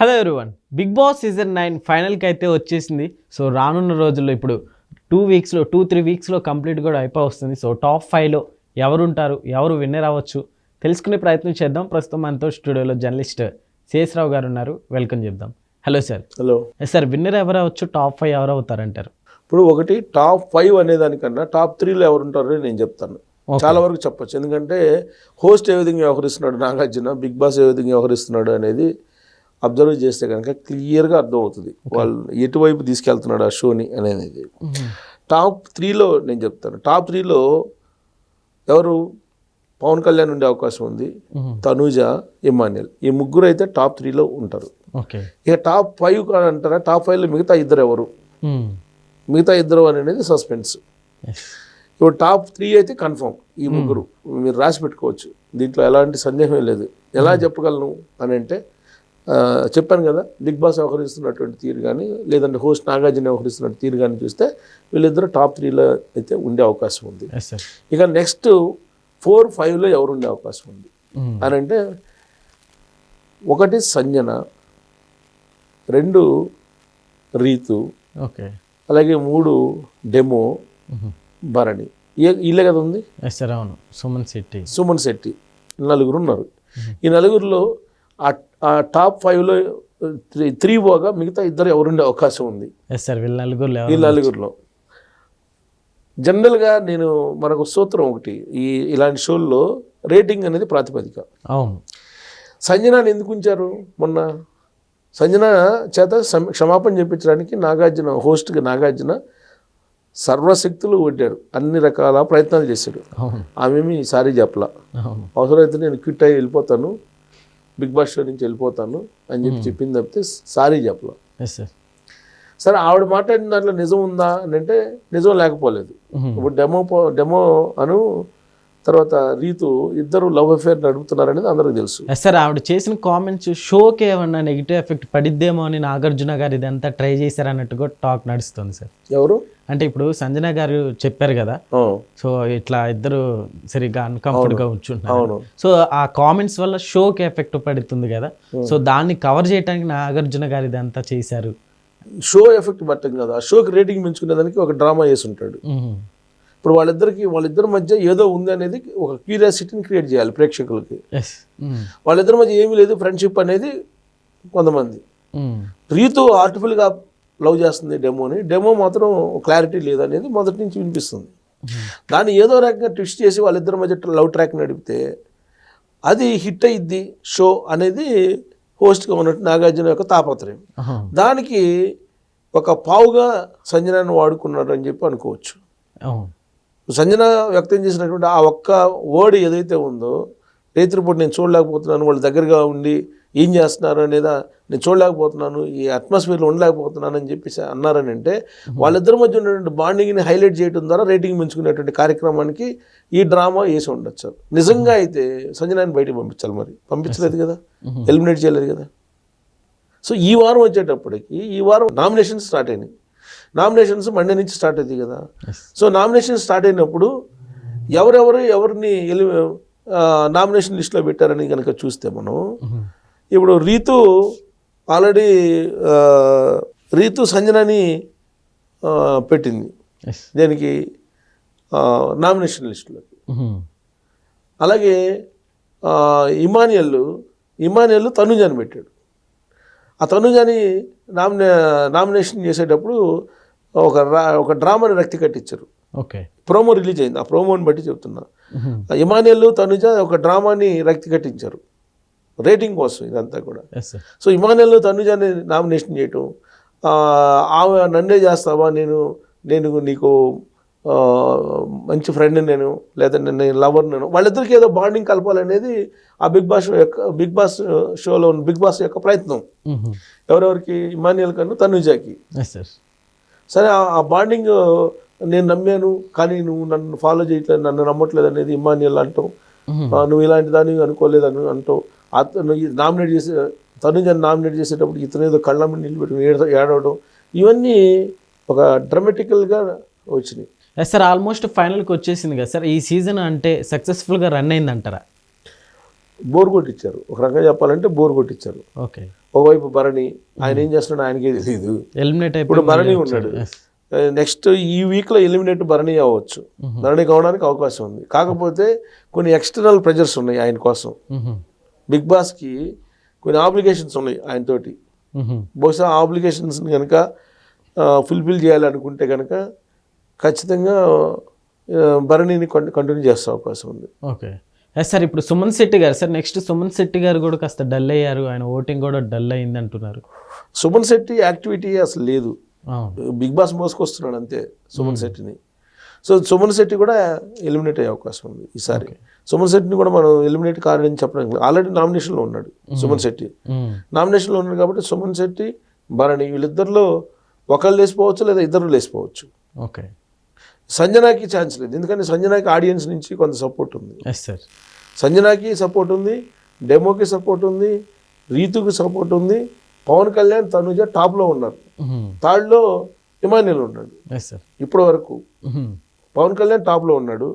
Hello everyone Bigg Boss season nine ఫైనల్కి అయితే వచ్చేసింది. సో రానున్న రోజుల్లో ఇప్పుడు టూ వీక్స్లో టూ త్రీ వీక్స్లో కంప్లీట్ కూడా అయిపో వస్తుంది. సో టాప్ ఫైవ్లో ఎవరు ఉంటారు ఎవరు విన్నర్ అవ్వచ్చు తెలుసుకునే ప్రయత్నం చేద్దాం. ప్రస్తుతం మనతో స్టూడియోలో జర్నలిస్ట్ శేషరావు గారు ఉన్నారు వెల్కమ్ చెప్దాం. Hello sir hello sir winner ఎవరు అవ్వచ్చు టాప్ ఫైవ్ ఎవరు అవుతారంటారు ఇప్పుడు ఒకటి టాప్ ఫైవ్ అనే దానికన్నా టాప్ త్రీలో ఎవరు ఉంటారో నేను చెప్తాను. చాలా వరకు చెప్పొచ్చు. ఎందుకంటే హోస్ట్ ఏ విధంగా వ్యవహరిస్తున్నాడు నాగార్జున బిగ్ బాస్ ఏ విధంగా వ్యవహరిస్తున్నాడు అనేది అబ్జర్వ్ చేస్తే కనుక క్లియర్గా అర్థమవుతుంది. వాళ్ళు ఎటువైపు తీసుకెళ్తున్నాడు ఆ షోని అనేది. టాప్ త్రీలో నేను చెప్తాను. టాప్ త్రీలో ఎవరు? పవన్ కళ్యాణ్ ఉండే అవకాశం ఉంది. తనూజ ఇమాన్యుల్ ఈ ముగ్గురు అయితే టాప్ త్రీలో ఉంటారు. ఓకే. ఇక టాప్ ఫైవ్ అంటారా? టాప్ ఫైవ్లో మిగతా ఇద్దరు ఎవరు? మిగతా ఇద్దరు అనేది సస్పెన్స్. ఇప్పుడు టాప్ త్రీ అయితే కన్ఫర్మ్ ఈ ముగ్గురు. మీరు రాసి పెట్టుకోవచ్చు. దీంట్లో ఎలాంటి సందేహం లేదు. ఎలా చెప్పగలను అని అంటే చెప్పాను కదా బిగ్ బాస్ వ్యవహరిస్తున్నటువంటి తీరు కానీ లేదంటే హోస్ట్ నాగార్జున వ్యవహరిస్తున్న తీరు కానీ చూస్తే వీళ్ళిద్దరు టాప్ త్రీలో అయితే ఉండే అవకాశం ఉంది. ఇక నెక్స్ట్ ఫోర్ ఫైవ్లో ఎవరు ఉండే అవకాశం ఉంది? అని అంటే ఒకటి సంజన రెండు రీతు ఓకే అలాగే మూడు డెమో భరణి. ఏ- వీళ్ళే కదా ఉంది? అవును. సుమన్ శెట్టి. సుమన్ శెట్టి. నలుగురు ఉన్నారు. ఈ నలుగురిలో ఆ టాప్ ఫైవ్లో త్రీ త్రీ పోగా మిగతా ఇద్దరు ఎవరుండే అవకాశం ఉంది. సార్ వీళ్ళ నలుగురిలో జనరల్గా నేను మనకు సూత్రం ఒకటి ఈ ఇలాంటి షోల్లో రేటింగ్ అనేది ప్రాతిపదిక. అవును. సంజనాని ఎందుకు ఉంచారు మొన్న? సంజన చేత క్షమాపణ చెప్పించడానికి నాగార్జున హోస్ట్గా నాగార్జున సర్వశక్తులు కొట్టాడు. అన్ని రకాల ప్రయత్నాలు చేశాడు. ఆమెమి ఈసారి చెప్పలా. అవసరమైతే నేను క్విట్ అయ్యి వెళ్ళిపోతాను. బిగ్ బాస్ షో నుంచి వెళ్ళిపోతాను అని చెప్పి చెప్పింది తప్పితే సారీ చెప్పలా. సార్ సరే ఆవిడ మాట్లాడిన దాంట్లో నిజం ఉందా అని అంటే నిజం లేకపోలేదు. ఇప్పుడు డెమో పో- డెమో అను తర్వాత రీతు ఇద్దరు లవ్ అఫేర్ నడుపుతున్నారనేది అందరికీ తెలుసు. సార్ ఆవిడ చేసిన కామెంట్స్ షోకి ఏమన్నా నెగిటివ్ ఎఫెక్ట్ పడిద్దేమో అని నాగార్జున గారు ఇదంతా ట్రై చేశారు అన్నట్టుగా టాక్ నడుస్తుంది సార్ ఎవరు? అంటే ఇప్పుడు సంజన గారు చెప్పారు కదా సో ఇట్లా ఇద్దరు సరిగ్గా అన్కంఫర్ట్గా అవును. సో ఆ కామెంట్స్ వల్ల షోకి ఎఫెక్ట్ పడుతుంది కదా సో దాన్ని కవర్ చేయడానికి నాగార్జున గారు ఇదంతా చేశారు. షో ఎఫెక్ట్ పట్టం కదా షోకి రేటింగ్ పెంచుకునేదానికి ఒక డ్రామా వేసి ఉంటాడు. ఇప్పుడు వాళ్ళిద్దరికి వాళ్ళిద్దరి మధ్య ఏదో ఉంది అనేది ఒక క్యూరియాసిటీని క్రియేట్ చేయాలి ప్రేక్షకులకి. ఎస్ వాళ్ళిద్దరి మధ్య ఏమీ లేదు ఫ్రెండ్షిప్ అనేది కొంతమంది. రీతు ఆర్టిఫుల్గా లవ్ చేస్తుంది డెమోని డెమో మాత్రం క్లారిటీ లేదనేది మొదటి నుంచి వినిపిస్తుంది. దాన్ని ఏదో రకంగా ట్విస్ట్ చేసి వాళ్ళిద్దరి మధ్య లవ్ ట్రాక్ నడిపితే అది హిట్ అయ్యిద్ది షో అనేది హోస్ట్గా ఉన్నట్టు నాగార్జున యొక్క తాపత్రయం. దానికి ఒక పావుగా సంజనాన్ని వాడుకున్నాడు అని చెప్పి అనుకోవచ్చు. సంజన వ్యక్తం చేసినటువంటి ఆ ఒక్క వర్డ్ ఏదైతే ఉందో రైతులపూట నేను చూడలేకపోతున్నాను వాళ్ళ దగ్గరగా ఉండి ఏం చేస్తున్నారు అనేది నేను చూడలేకపోతున్నాను ఈ అట్మాస్ఫియర్లో ఉండలేకపోతున్నాను అని చెప్పేసి అన్నారని అంటే వాళ్ళిద్దరి మధ్య ఉన్నటువంటి బాండింగ్ని హైలైట్ చేయడం ద్వారా రేటింగ్ పెంచుకునేటువంటి కార్యక్రమానికి ఈ డ్రామా వేసి ఉండొచ్చు. నిజంగా అయితే సంజనాన్ని బయటికి పంపించాలి మరి. పంపించలేదు కదా? ఎలిమినేట్ చేయలేదు కదా? సో ఈ వారం వచ్చేటప్పటికి ఈ వారం నామినేషన్స్ స్టార్ట్ అయినాయి. నామినేషన్స్ మండే నుంచి స్టార్ట్ అవుతాయి కదా. సో నామినేషన్ స్టార్ట్ అయినప్పుడు ఎవరెవరు ఎవరిని ఎలి నామినేషన్ లిస్ట్లో పెట్టారని కనుక చూస్తే మనం ఇప్పుడు రీతు ఆల్రెడీ రీతు సంజనని పెట్టింది. దేనికి? నామినేషన్ లిస్టులోకి అలాగే ఇమానియల్ ఇమానియల్ తనుజాని పెట్టాడు. ఆ తనుజాని నామినే నామినేషన్ చేసేటప్పుడు ఒక రా ఒక డ్రామాని రక్తి కట్టించారు. ఓకే. ప్రోమో రిలీజ్ అయింది. ఆ ప్రోమోని బట్టి చెప్తున్నా. ఇమానియల్ తనుజ ఒక డ్రామాని రక్తి కట్టించారు. రేటింగ్ కోసం ఇదంతా కూడా. సో ఇమానియల్ తనుజాని నామినేషన్ చేయటం ఆమె నన్నే చేస్తావా? నేను నేను నీకు మంచి ఫ్రెండ్ నేను లేదా నేను లవర్ నేను. వాళ్ళిద్దరికి ఏదో బాండింగ్ కలపాలనేది ఆ బిగ్ బాస్ యొక్క బిగ్ బాస్ షోలో ఉన్న బిగ్ బాస్ యొక్క ప్రయత్నం. ఎవరెవరికి? ఇమానియల్ కన్నా తనుజాకి. సార్ ఆ- బాండింగ్ నేను నమ్మాను కానీ నువ్వు నన్ను ఫాలో చేయట్లేదు నన్ను నమ్మట్లేదు అనేది ఇమానియల్ అంటావు. నువ్వు ఇలాంటి దాన్ని అనుకోలేదు అని అంటావు. అతను నామినేట్ చేసే తనుజని నామినేట్ చేసేటప్పుడు ఇతను ఏదో కళ్ళ మీద నిలబెట్టుకుని ఏడ- ఏడవడం ఇవన్నీ ఒక డ్రమాటికల్గా వచ్చినాయి. సార్ ఆల్మోస్ట్ ఫైనల్కి వచ్చేసింది కదా సార్ ఈ సీజన్ అంటే సక్సెస్ఫుల్గా రన్ అయింది అంటారా బోర్ కొట్టించారు. ఒక రకంగా చెప్పాలంటే బోర్ కొట్టించారు. ఓకే. ఒకవైపు భరణి ఆయన ఏం చేస్తున్నాడు ఆయనకే తెలియదు ఎలిమినేట్ ఇప్పుడు భరణి ఉన్నాడు. నెక్స్ట్ ఈ వీక్లో ఎలిమినేట్ భరణి అవ్వచ్చు. భరణి కావడానికి అవకాశం ఉంది. కాకపోతే కొన్ని ఎక్స్టర్నల్ ప్రెజర్స్ ఉన్నాయి ఆయన కోసం. బిగ్ బాస్కి కొన్ని ఆబ్లిగేషన్స్ ఉన్నాయి ఆయనతోటి. బహుశా ఆబ్లిగేషన్స్ కనుక ఫుల్ఫిల్ చేయాలనుకుంటే కనుక ఖచ్చితంగా భరణిని కంటిన్యూ చేసే అవకాశం ఉంది. ఓకే సార్ ఇప్పుడు సుమన్ శెట్టి గారు సార్ నెక్స్ట్ సుమన్ శెట్టి గారు కూడా కాస్త డల్ అయ్యారు. ఆయన ఓటింగ్ కూడా డల్ అయింది అంటున్నారు. సుమన్ శెట్టి యాక్టివిటీ అసలు లేదు. బిగ్ బాస్ మోసుకొస్తున్నాడు అంతే సుమన్ శెట్టిని. సో సుమన్ శెట్టి కూడా ఎలిమినేట్ అయ్యే అవకాశం ఉంది ఈసారి. సుమన్ శెట్టిని కూడా మనం ఎలిమినేట్ కాదని చెప్పడం ఆల్రెడీ నామినేషన్లో ఉన్నాడు సుమన్ శెట్టి. నామినేషన్లో ఉన్నాడు కాబట్టి సుమన్ శెట్టి భరణి వీళ్ళిద్దరిలో ఒకళ్ళు లేసిపోవచ్చు లేదా ఇద్దరు లేసిపోవచ్చు ఓకే సంజనాకి ఛాన్స్ లేదు. ఎందుకంటే సంజనాకి ఆడియన్స్ నుంచి కొంత సపోర్ట్ ఉంది. ఎస్ సార్ సంజనాకి సపోర్ట్ ఉంది డెమోకి సపోర్ట్ ఉంది రీతుకి సపోర్ట్ ఉంది. పవన్ కళ్యాణ్ తనుజ టాప్లో ఉన్నారు. థర్డ్లో ఇమాన్యుల్ ఉన్నాడు. ఇప్పటి వరకు పవన్ కళ్యాణ్ టాప్లో ఉన్నాడు.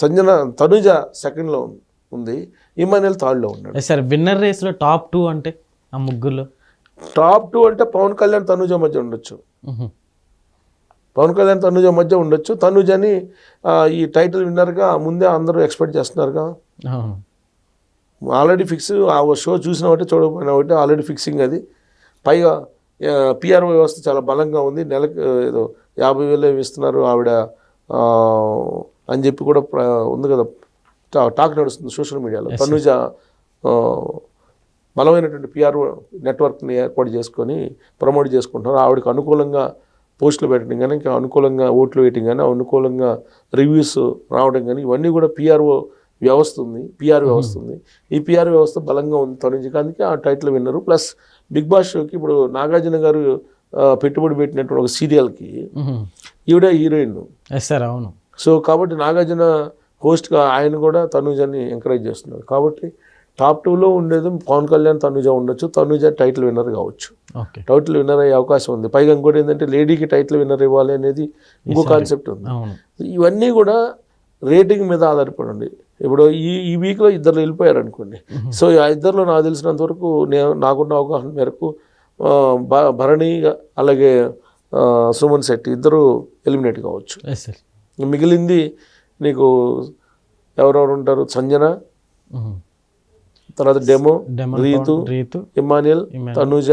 సంజన తనుజ సెకండ్లో ఉంది. ఇమాన్యుల్ థర్డ్లో ఉన్నాడు. సార్ విన్నర్ రేస్లో టాప్ టూ అంటే ఆ ముగ్గురులో? టాప్ టూ అంటే పవన్ కళ్యాణ్ తనుజ మధ్య ఉండొచ్చు. పవన్ కళ్యాణ్ తనుజ మధ్య ఉండొచ్చు. తనుజని ఆ, ఈ టైటిల్ విన్నర్గా ముందే అందరూ ఎక్స్పెక్ట్ చేస్తున్నారుగా. ఆల్రెడీ ఫిక్స్ ఆ షో చూసిన ఒకటి చూడకపోయినా ఒకటి ఆల్రెడీ ఫిక్సింగ్ అది. పైగా పిఆర్ఓ వ్యవస్థ చాలా బలంగా ఉంది. నెలకు ఏదో యాభై వేలు ఇస్తున్నారు ఆవిడ అని చెప్పి కూడా ఉంది కదా. టాక్ నడుస్తుంది సోషల్ మీడియాలో. తనుజ బలమైనటువంటి పిఆర్ఓ నెట్వర్క్ని ఏర్పాటు చేసుకొని ప్రమోట్ చేసుకుంటున్నారు. ఆవిడకి అనుకూలంగా పోస్టులు పెట్టడం కానీ ఇంకా అనుకూలంగా ఓట్లు వేయటం కానీ అనుకూలంగా రివ్యూస్ రావడం కానీ ఇవన్నీ కూడా పిఆర్ఓ వ్యవస్థ ఉంది. పిఆర్ వ్యవస్థ ఉంది. ఈ పిఆర్ వ్యవస్థ బలంగా ఉంది. తరుణ్ అందుకే ఆ title winner. Plus big boss షోకి ఇప్పుడు నాగార్జున గారు పెట్టుబడి పెట్టినటువంటి ఒక సీరియల్కి ఈవిడ హీరోయిన్. సార్ అవును. సో కాబట్టి నాగార్జున హోస్ట్గా ఆయన కూడా తనుజని ఎంకరేజ్ చేస్తున్నారు. కాబట్టి టాప్ టూలో ఉండేది పవన్ కళ్యాణ్ తనుజ ఉండొచ్చు. తనుజ టైటిల్ విన్నర్ కావచ్చు. టైటిల్ విన్నర్ అయ్యే అవకాశం ఉంది. పైగా ఇంకోటి ఏంటంటే లేడీకి టైటిల్ విన్నర్ ఇవ్వాలి అనేది ఇంకో కాన్సెప్ట్ ఉంది. ఇవన్నీ కూడా రేటింగ్ మీద ఆధారపడి ఉంది. ఇప్పుడు ఈ ఈ వీక్లో ఇద్దరు వెళ్ళిపోయారు అనుకోండి. సో ఆ ఇద్దరిలో నాకు తెలిసినంత వరకు నేను నాకున్న అవగాహన మేరకు భరణి అలాగే సుమన్ శెట్టి ఇద్దరు ఎలిమినేట్ కావచ్చు. మిగిలింది నీకు ఎవరెవరు ఉంటారు? సంజన తర్వాత డెమో రీతు రీతు ఇమానియల్. తనుజ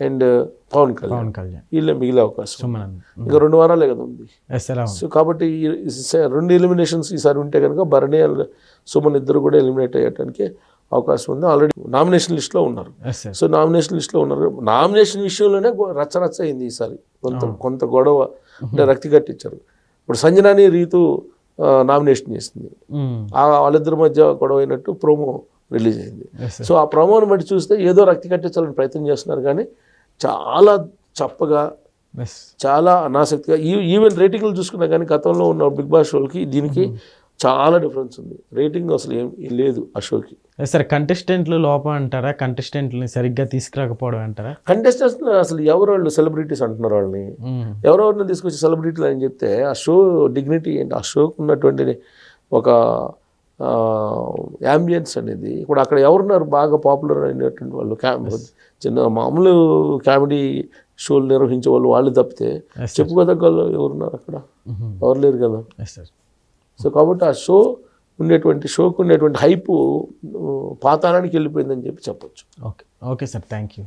అండ్ పవన్ కళ్యాణ్. పవన్ కళ్యాణ్. వీళ్ళే మిగిలే అవకాశం. ఇంకా రెండు వారాలే కదా ఉంది. సో కాబట్టి రెండు ఎలిమినేషన్స్ ఈసారి ఉంటే కనుక భరణి సుమన్ ఇద్దరు కూడా ఎలిమినేట్ అయ్యడానికి అవకాశం ఉంది. ఆల్రెడీ నామినేషన్ లిస్ట్లో ఉన్నారు. సో నామినేషన్ లిస్ట్లో ఉన్నారు. నామినేషన్ విషయంలోనే గొ- రచ్చ రచ్చ అయింది ఈసారి. కొంత కొంత గొడవ అంటే రక్తి కట్టించారు. ఇప్పుడు సంజనాని రీతు నామినేషన్ చేసింది. ఆ వాళ్ళిద్దరి మధ్య గొడవ అయినట్టు ప్రోమో రిలీజ్ అయింది. సో ఆ ప్రోమోని బట్టి చూస్తే ఏదో రక్తి కట్టించాలని ప్రయత్నం చేస్తున్నారు కానీ చాలా చప్పగా చాలా అనాసక్తిగా ఈ- ఈవెన్ రేటింగ్లు చూసుకున్నా కానీ గతంలో ఉన్న బిగ్ బాస్ షోకి దీనికి చాలా డిఫరెన్స్ ఉంది. రేటింగ్ అసలు ఏం లేదు ఆ షోకి. సార్ కంటెస్టెంట్లు లోపం అంటారా? కంటెస్టెంట్ని సరిగ్గా తీసుకురాకపోవడం అంటారా? కంటెస్టెంట్స్ అసలు ఎవరు వాళ్ళు సెలబ్రిటీస్ అంటున్నారు వాళ్ళని? మ్మ్. ఎవరెవరిని తీసుకొచ్చి సెలబ్రిటీలు అని చెప్తే ఆ షో డిగ్నిటీ ఏంటి? ఆ షోకు ఉన్నటువంటి ఒక యాంబియన్స్ అనేది ఇప్పుడు అక్కడ ఎవరున్నారు బాగా పాపులర్ అయినటువంటి వాళ్ళు? చిన్న మామూలు కామెడీ షోలు నిర్వహించే వాళ్ళు వాళ్ళు తప్పితే Yes, చెప్పుకోదగ్గ వాళ్ళు ఎవరున్నారు అక్కడ? మ్మ్. ఎవరు లేరు కదా? సో కాబట్టి ఆ షో ఉండేటువంటి షోకు ఉండేటువంటి హైపు పాతాళానికి వెళ్ళిపోయిందని చెప్పి చెప్పొచ్చు. Okay okay sir thank you